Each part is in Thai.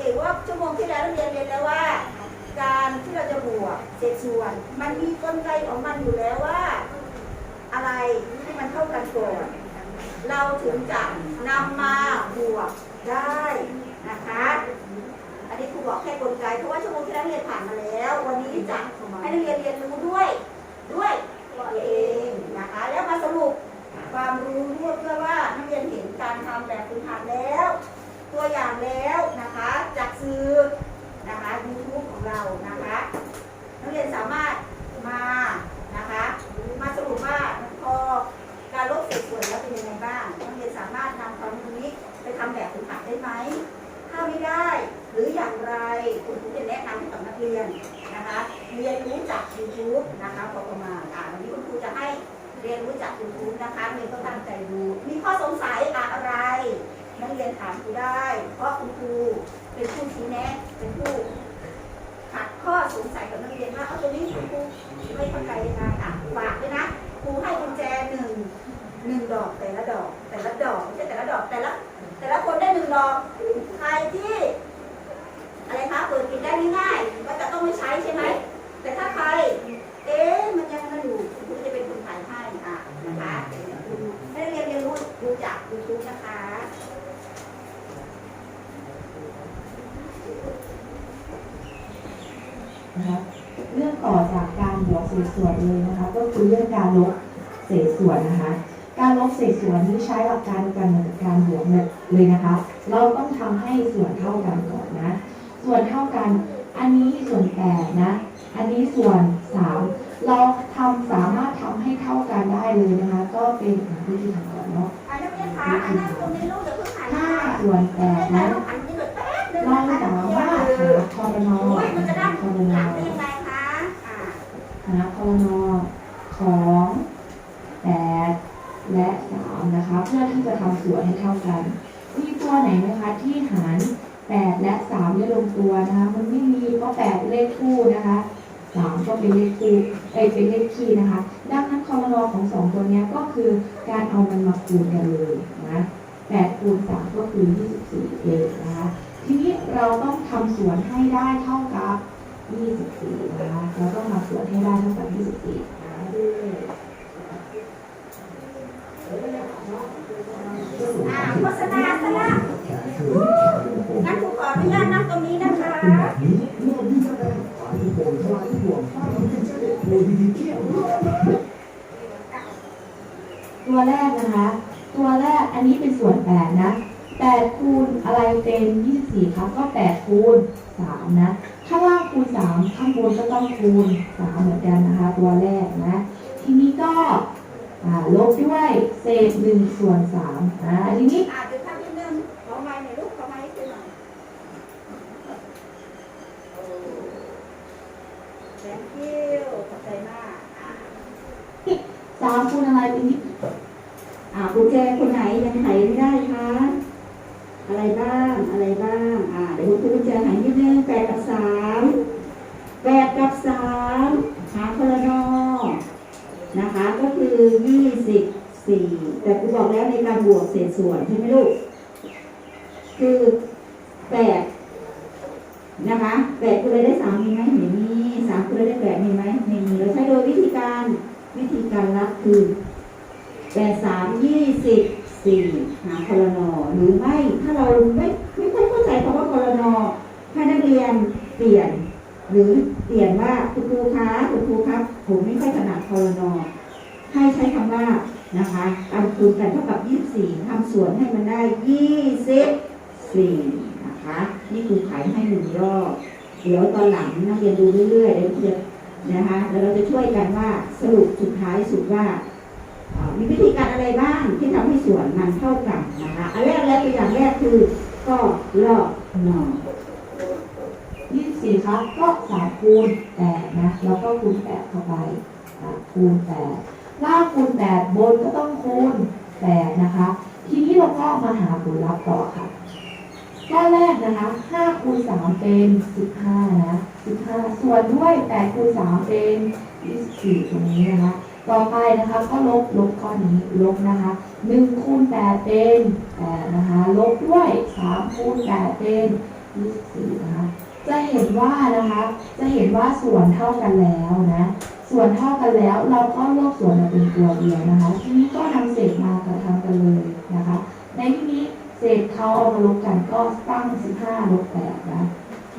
เองว่าชั่วโมงที่แล้วเรียนเรียนแล้วว่า การที่เราจะบวกเศษส่วน มันมีกลไกของมันอยู่แล้วว่า อะไรให้มันเท่ากันก่อนเราถึงจะนำมาบวกได้นะคะ อันนี้ครูบอกแค่กลไกเพราะว่าชั่วโมงที่แล้วเรียนผ่านมาแล้ว วันนี้จะให้นักเรียนเรียนรู้ด้วย ด้วยตัวเองนะคะ แล้วมาสรุปความรู้ร่วมเพื่อว่านักเรียนเห็นการทำแบบพื้นฐานแล้ว ตัวอย่างแล้วนะคะจากสื่อนะคะ YouTube ของเรานะคะนักเรียนสามารถมานะคะมาสรุปว่าพอการลบเศษส่วนแล้วเป็นยังไงบ้างนักเรียนสามารถนำความรู้นี้ไปทำแบบฝึกหัดได้ไหมถ้าไม่ได้หรืออย่างไรคุณครูจะแนะนำให้กับนักเรียนนะคะเรียนรู้จาก YouTube นะคะพอประมาณอ่าวันนี้คุณครูจะให้เรียนรู้จาก YouTube นะคะเรียนก็ตั้งใจดูมีข้อสงสัยอะไร นักเรียนถามครูได้ เพราะคุณครู เป็นผู้ชี้แนะเป็นผู้ขัดข้อสงสัยกับนักเรียนว่าเอาตัวนี้ครูไม่เข้าใจยังไงอะฝากด้วยนะครูให้กุญแจหนึ่งหนึ่งดอกแต่ละดอก แต่ละดอกไม่ใช่แต่ละดอกแต่ละแต่ละคนได้หนึ่งดอกใครที่ อะไรคะเปิดปิดได้ง่ายๆก็จะต้องไม่ใช้ใช่ไหมแต่ถ้าใคร เอ๊ะมันยังมันอยู่ครูจะเป็นคนถ่ายให้อะนะคะให้เรียนเรียนรู้ดูจากยูทูบนะคะ นะคะเรื่องต่อจากการบวกเศษส่วนเลยนะคะ ก็คือเรื่องการลบเศษส่วนนะคะ การลบเศษส่วนนี้ใช้หลักการเดียวกันเหมือนกับการบวกเลยนะคะ เราต้องทำให้ส่วนเท่ากันก่อนนะ ส่วนเท่ากัน อันนี้ส่วนแปดนะ อันนี้ส่วนสามเราทำสามารถทำให้เท่ากันได้เลยนะคะ ก็เป็นวิธีทำก่อนเนาะอะนักเรียนคะอันนั้นตรงนี้ลูกเดี๋ยวเพิ่งหันห้ามาส่วนแปดนะ อันนี้เดี๋ยวแป๊บนึงเราคะสามารถหาคอรนอนจะคอรนองคะอ่าหาคอรนอของแปดและสามนะคะ เพื่อที่จะทำส่วนให้เท่ากัน มีตัวไหนไหมคะที่หารแปดและสามได้ลงตัวนะคะ มันไม่มีเพราะแปดเลขคู่นะคะสามก็เป็นเลขคู่เอเป็นเลขคี่นะคะ ดังนั้นคอรนอของสองตัวนี้ก็คือการเอามันมาคูณกันเลยนะแปดคูณสามก็คือยี่สิบสี่เอนะคะ ทีนี้เราต้องทำสวนให้ได้เท่ากับ 24นะคะเราต้องมาสวนให้ได้เท่ากับ24นะคะโฆษณาซะละงั้นครูขออนุญาตนั่งตรงนี้นะคะตัวแรกนะคะ ตัวแรกอันนี้เป็นส่วน8นะ 8คูณอะไรเป็น24ครับก็8คูณ3นะ ข้างล่างคูณ3ข้างบนก็ต้องคูณ3เหมือนกันนะคะ ตัวแรกนะ ทีนี้ก็ลบด้วยเศษ1ส่วน3นะทีนี้อ่าเดี๋ยวทำนิดนึงขอไม้หน่อยลูกขอไม้ให้ขึ้นหน่อย Thank you ขอบใจมากอ่าสามคูณอะไรเป็นโอ่ากุญแจคนไหนยังไขไม่ได้คะ อะไรบ้าง อะไรบ้าง อ่า เดี๋ยวคุณครูกุญแจไขนิดนึงแปดกับสามแปดกับสามหาคนละนอนะคะ ก็คือยี่สิบสี่แต่ครูบอกแล้วในการบวกเศษส่วนใช่ไหมลูก คือแปดนะคะแปดคูณอะไรได้สามมีไหมไม่มีสามคูณอะไรได้แปดมีไหมไม่มีเราใช้โดยวิธีการวิธีการรับคือแปดสามยี่สิบ สี่หาคอรนอหรือไม่ถ้าเราไม่ไม่ค่อยเข้าใจคำว่าคอรนอให้นักเรียนเปลี่ยน หรือเปลี่ยนว่าคุณครูคะคุณครูครับ ผมไม่ค่อยถนัดคอรนอให้ใช้คำว่านะคะการคูณกันเท่ากับยี่สี่ทำส่วนให้มันได้ยี่สิบสี่นะคะนี่คือไขให้หนึ่งรอบเดี๋ยวตอนหลังนักเรียนดูเรื่อยๆเดี๋ยวจะนะคะแล้วเราจะช่วยกันว่าสรุปสุดท้ายสุดว่า มีวิธีการอะไรบ้างที่ทำให้สวนมันเท่ากันนะคะ อันแรกแล้ตัวอย่างแรกคือ ก็ลอกหน่อยี่สี่ครับก็สามคูณแปดนะแล้วก็คูณแปดเข้าไปคูณแปดล่างคูณแปดบนก็ต้องคูณแปดนะคะ ทีนี้เราก็มาหาผลลัพธ์ต่อค่ะข้อแรกนะคะห้าคูณสามเป็นสิบห้านะสิบห้าส่วนด้วยแปดคูณสามเป็นยี่สิบสี่ตรงนี้นะคะ ต่อไปนะคะก็ลบลบก้อนนี้ลบนะคะ1คูณ8เป็น8นะคะลบด้วย3คูณ8เป็น24นะคะจะเห็นว่านะคะ จะเห็นว่าส่วนเท่ากันแล้วนะส่วนเท่ากันแล้วเราก็รวบส่วนมาเป็นตัวเดียวนะคะ ทีนี้ก็นำเศษมากระทำกันเลยนะคะ ในที่นี้เศษเขาเอามาลบกันก็ตั้ง 15ลบ8นะ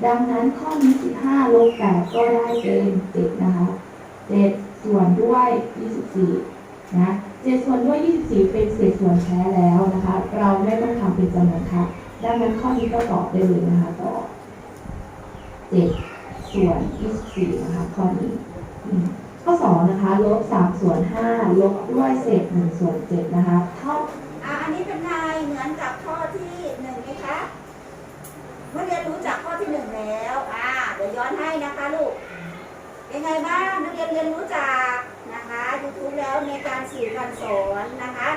ดังนั้นข้อนี้ 15ลบ8ก็ได้เป็น7นะคะ7 ส่วนด้วย 24 นะ7ส่วนด้วย 24 เป็นเศษส่วนแท้แล้วนะคะ เราไม่ต้องทำเป็นจำนวนค่ะดังนั้นข้อนี้ก็ตอบได้เลยนะคะตอบ7ส่วน 24 นะคะข้อนี้ข้อ2นะคะลบ3ส่วน5ลบด้วยเศษ1ส่วน7นะคะเท่าอะอันนี้เป็นไงเหมือนกับข้อที่หนึ่งไหมคะเมื่อเรียนรู้จักข้อที่หนึ่งแล้ว อ่าเดี๋ยวย้อนให้นะคะลูก เป็นไงบ้างนักเรียนเรียนรู้จักนะคะยูทูบแล้วในการสื่อการสอนนะคะ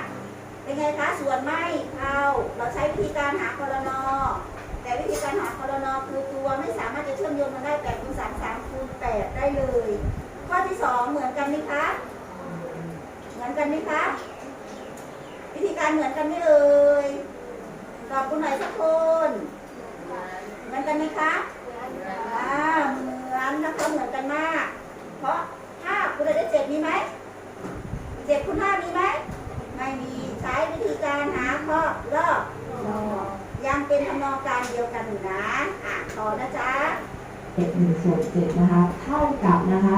เป็นไงคะส่วนไม่เอาเราใช้วิธีการหาคอรนอแต่วิธีการหาคอรนอคือตัวไม่สามารถจะเชื่อมโยงกันได้แปดคูณสามสามคูณแปดได้เลย ข้อที่สองเหมือนกันไหมคะเหมือนกันไหมคะวิธีการเหมือนกันไหมเอ่ยตอบคุณหน่อยสักคนเหมือนกันไหมคะอ่า เหมือนนะคะเหมือนกันมาก เพราะห้าคุณได้เจ็ดมีไหมเจ็ดคูณห้ามีไหมไม่มีใช้วิธีการหาข้อรอบยังเป็นทำนองการเดียวกันอยู่นะอะต่อนะจ๊ะเจ็ดหนึ่งส่วนเจ็ดนะคะ เท่ากับนะคะ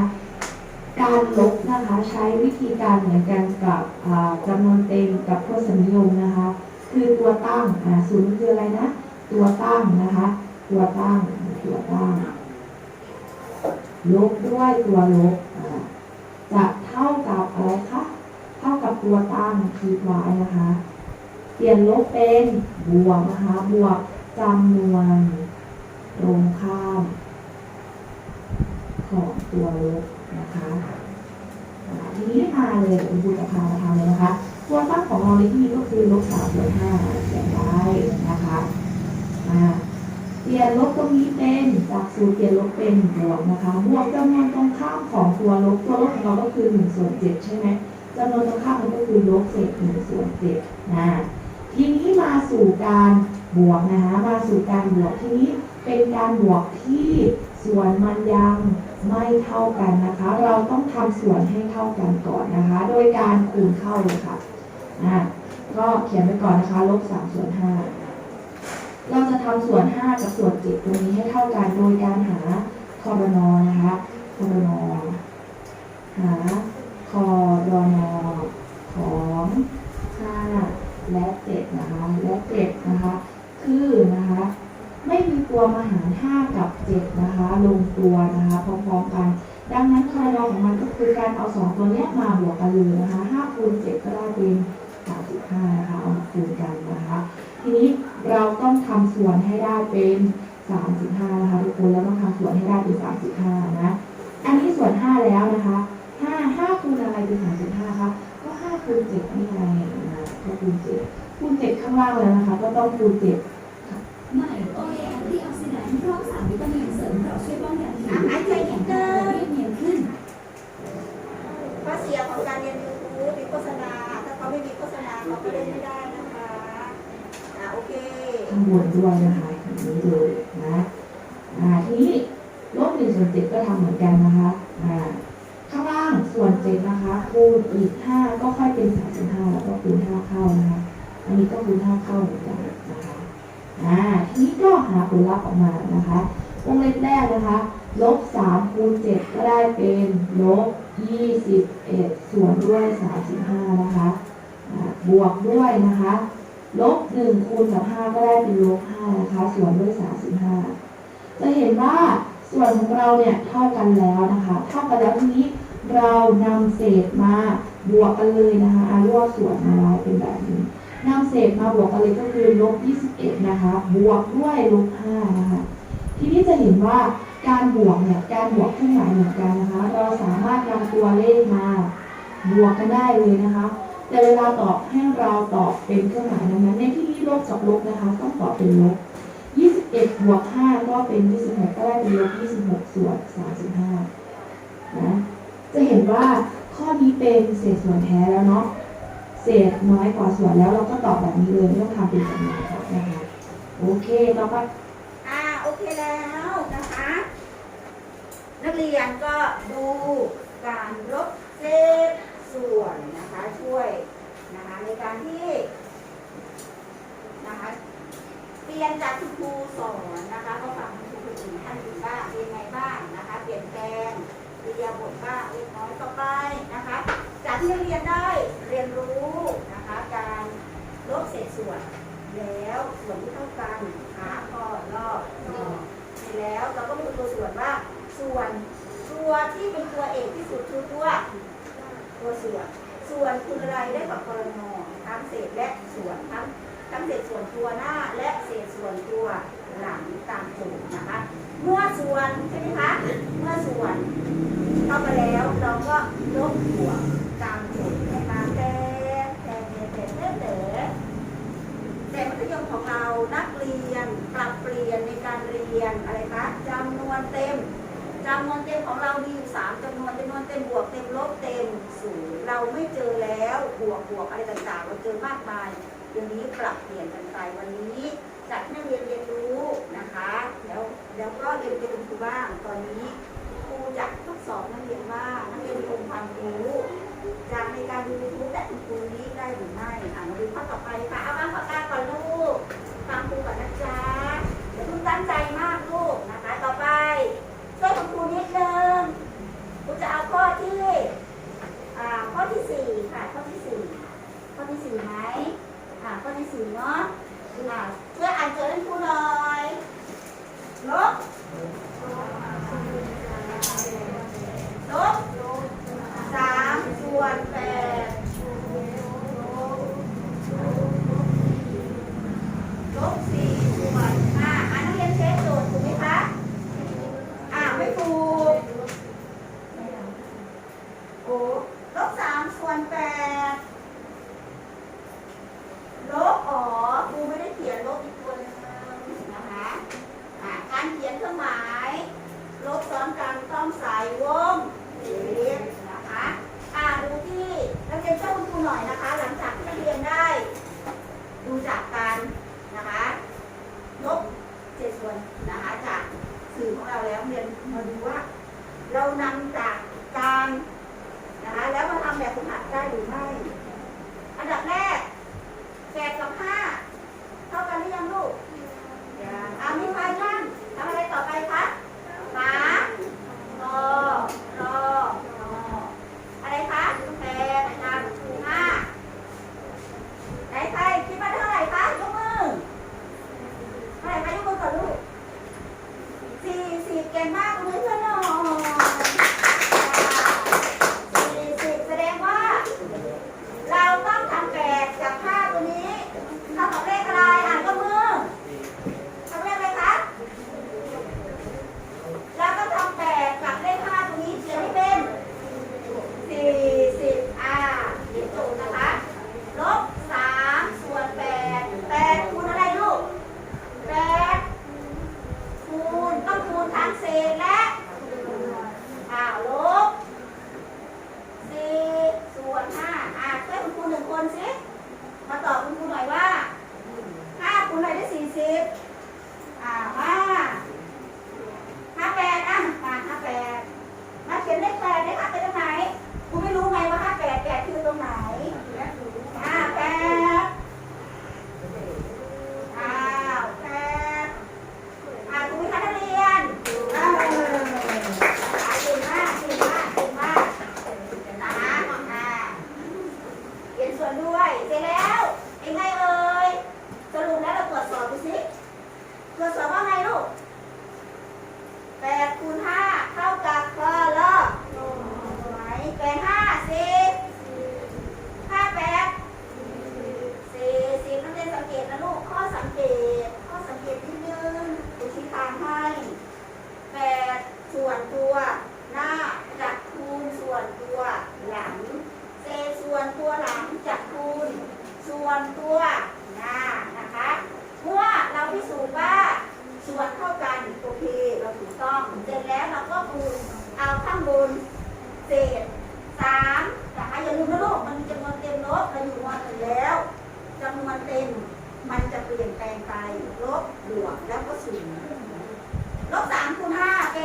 การลบนะคะใช้วิธีการเหมือนกันกับอ่าจำนวนเต็มกับทศนิยมนะคะ คือตัวตั้งอ่าศูนย์คืออะไรนะ ตัวตั้งนะคะ ตัวตั้งตัวตั้ง ลบด้วยตัวลบจะเท่ากับอะไรคะเท่ากับตัวตั้งคือ y นะคะ เปลี่ยนลบเป็นบวกนะคะ บวกจำนวนตรงข้ามของตัวลบนะคะทีนี้มาเลยคุณครูจะพามาทำเลยนะคะ ตัวตั้งของเราในที่นี้ก็คือลบสามลบห้าเขียนไว้นะคะอ่า เปลี่ยนลบตรงนี้เป็นจากศูนย์เปลี่ยนลบเป็นบวกนะคะ บวกจำนวนตรงข้ามของตัวลบตัวลบของเราก็คือหนึ่งส่วนเจ็ดใช่ไหมจำนวนตรงข้ามมันก็คือลบเศษหนึ่งส่วนเจ็ดนะทีนี้มาสู่การบวกนะคะมาสู่การบวกทีนี้เป็นการบวกที่ส่วนมันยังไม่เท่ากันนะคะ เราต้องทำส่วนให้เท่ากันก่อนนะคะ โดยการคูณเข้าเลยค่ะอะก็เขียนไปก่อนนะคะลบสามส่วนห้า เราจะทำส่วน 5 กับส่วน 7 ตรงนี้ให้เท่ากันโดยการหาคอรนอนะคะคอรนอหาคอรนอของ5และ7นะคะและ7นะคะ คือนะคะไม่มีตัวมาหาร5กับ7นะคะลงตัวนะคะพร้อมๆกันดังนั้นคอรนอของมันก็คือการเอา2ตัวเนี้ยมาบวกกันเลยนะคะ5คูณ7ก็ได้เป็น35นะคะเอามาคูณกันนะคะ ทีนี้ เราต้องทำส่วนให้ได้เป็น35นะคะทุกคนแล้วต้องทำส่วนให้ได้เป็น35นะ อันนี้ส่วน5แล้วนะคะ5 5คูณอะไรเป็น35คะก็5คูณ7นี่ไงนะก็คูณ7คูณ7ข้างล่างแล้วนะคะ ก็ต้องคูณ7ใหม่โอเอแอนตี้ออกซิแดนต์พร้อมสารวิตามินเสริมเราช่วยป้องกันผิวอะหายใจแข็นิงดแรนึงงและเรียบเนียนขึ้นข้อเสียของการเรียนยูทูบมีโฆษณาถ้าเขาไม่มีโฆษณาเขาก็เล่นไม่ได้นะคะอะ โอเคข้างบนด้วยนะคะอย่างนี้เลยนะอ่าทีนี้ลบ1ส่วน7ก็ทำเหมือนกันนะคะอ่าข้างล่างส่วน7นะคะ คูณอีก5ก็ค่อยเป็น35แล้วก็คูณ5เข้านะคะอันนี้ก็คูณ5เข้าเหมือนกันนะคะอ่าทีนี้ก็หาผลลัพธ์ออกมานะคะวงเล็บแรกนะคะลบ3คูณ7ก็ได้เป็นลบ21ส่วนด้วย35นะคะบวกด้วยนะคะ ลบหนึ่งคูณกับห้าก็ได้เป็นลบห้านะคะ ส่วนด้วยสามสิบห้าจะเห็นว่าส่วนของเราเนี่ยเท่ากันแล้วนะคะเท่ากันแล้วทีนี้เรานำเศษมาบวกกันเลยนะคะอารวบส่วนมาไว้เป็นแบบนี้นำเศษมาบวกกันเลยก็คือลบ21นะคะ บวกด้วยลบ5นะคะ ทีนี้จะเห็นว่าการบวกเนี่ย การบวกเครื่องหมายเหมือนกันนะคะ เราสามารถนำตัวเลขมา บวกกันได้เลยนะคะ แต่เวลาตอบให้เราตอบเป็นเครื่องหมายนั้น ในที่นี้ลบกับลบนะคะ ต้องตอบเป็นลบ21บวก5ก็เป็น 26 ก็ได้เป็นลบ26 ส่วน 35 นะ จะเห็นว่าข้อนี้เป็นเศษส่วนแท้แล้วเนาะ เศษน้อยกว่าส่วนแล้วเราก็ตอบแบบนี้เลยไม่ต้องทำเป็นจำนวนนะคะ โอเค ต่อไป อ่า โอเคแล้วนะคะ นักเรียนก็ดูการลบเศษส่วน นะคะช่วยนะคะในการที่นะคะเปลี่ยนจากคุณครูสอนนะคะก็ฟังคุณครูอื่นท่านอื่นบ้างเป็นไงบ้างนะคะ เปลี่ยนแปลงเรียบทบ้างเล็กน้อยต่อไปนะคะ จากที่เรียนได้เรียนรู้นะคะ การลบเศษส่วนแล้วส่วนที่เท่ากันหาข้อรอบเสร็จแล้วเราก็มาดูตัวส่วนว่าส่วนตัวที่เป็นตัวเอกที่สุดคือตัวตัวส่วน ส่วนคืออะไรได้กับกรนอทั้งเศษและส่วนทั้งทั้งเศษส่วนตัวหน้าและเศษส่วนตัวหลังตามโจทย์นะคะ เมื่อส่วนใช่ไหมคะ เมื่อส่วนเข้ามาแล้วเราก็ลบบวกตามโจทย์ให้มาแต่แต่แต่แต่แต่แต่มัธยมของเรานักเรียนปรับเปลี่ยนในการเรียนอะไรคะจำนวนเต็มจำนวนเต็มของเรามีอยู่สามจำนวนจำนวนเต็มบวกเต็ม ไม่เจอแล้วบวกบวกอะไรต่างๆ เราเจอมากมายเดี๋ยวนี้ปรับเปลี่ยนกันไปวันนี้จัดให้นักเรียนเรียนรู้นะคะ แล้วแล้วก็เรียนเป็นครูบ้างตอนนี้ครูจะทดสอบนักเรียนว่านักเรียนมีองค์ความรู้จากในการดูยูทูบแต่ครูนี้ได้หรือไม่อ่ามาดูข้อต่อไปค่ะเอาบ้างปากกาก่อนลูกฟังครูก่อนนะจ๊ะ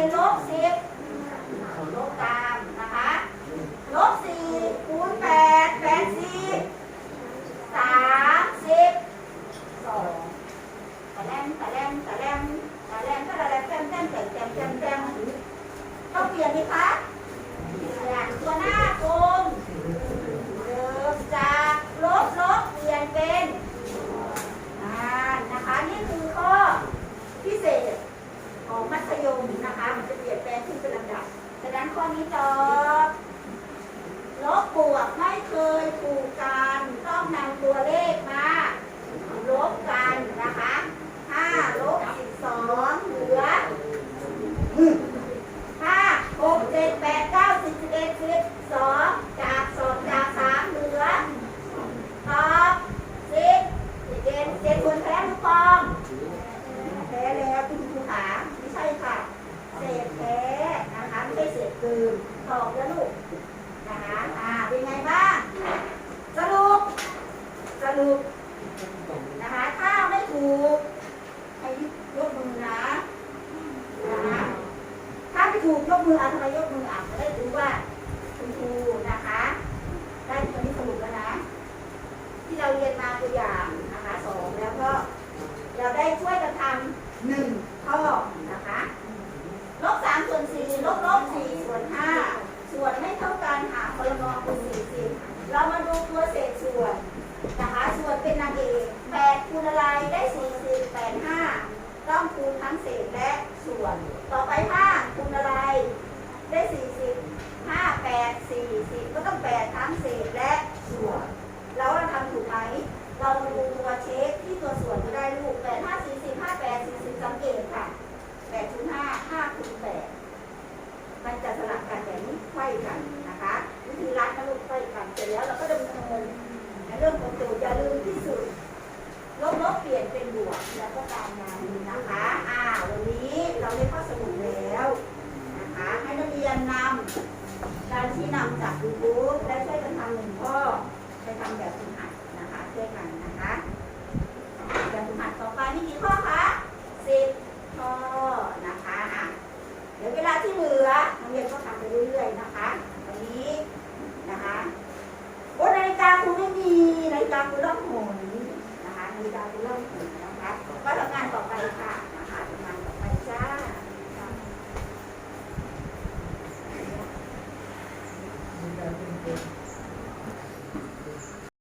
no se 하고 ทั้งเศษและส่วน ต่อไปห้าคูณอะไร ได้สี่สิบห้าแปดสี่สิบก็ต้องแปดทั้งเศษและส่วน แล้วเราทำถูกไหมเรามาดูตัวเช็คที่ตัวส่วนก็ได้ลูกแปดห้าสี่สิบห้าแปดสี่สิบสังเกตค่ะแปดคูณห้าห้าคูณแปดมันจะสลับกันแบบนี้ไขว้กันนะคะวิธีรัดนะลูกไขว้กันเสร็จแล้วเราก็ดำเนินเรื่องของตัวยอย่าลืมที่สุด ลบลบเปลี่ยนเป็นบวกแล้วก็ตามนั้นนะคะอ่าวันนี้เราได้ข้อสรุปแล้วนะคะให้นักเรียนนำการที่นำจากยูทูบและช่วยกันทำหนึ่งข้อไปทำแบบฝึกหัดนะคะช่วยกันนะคะแบบฝึกหัดต่อไปนี่กี่ข้อคะสิบข้อนะคะอะเดี๋ยวเวลาที่เหลือนักเรียนก็ทำไปเรื่อยๆนะคะวันนี้นะคะโอ้นาฬิกาคุณไม่มีนาฬิกาคุณต้องหมุน มีการเริ่มถึงนะคะ ก็ทำงานต่อไปค่ะนะคะทำงานต่อไปจ้า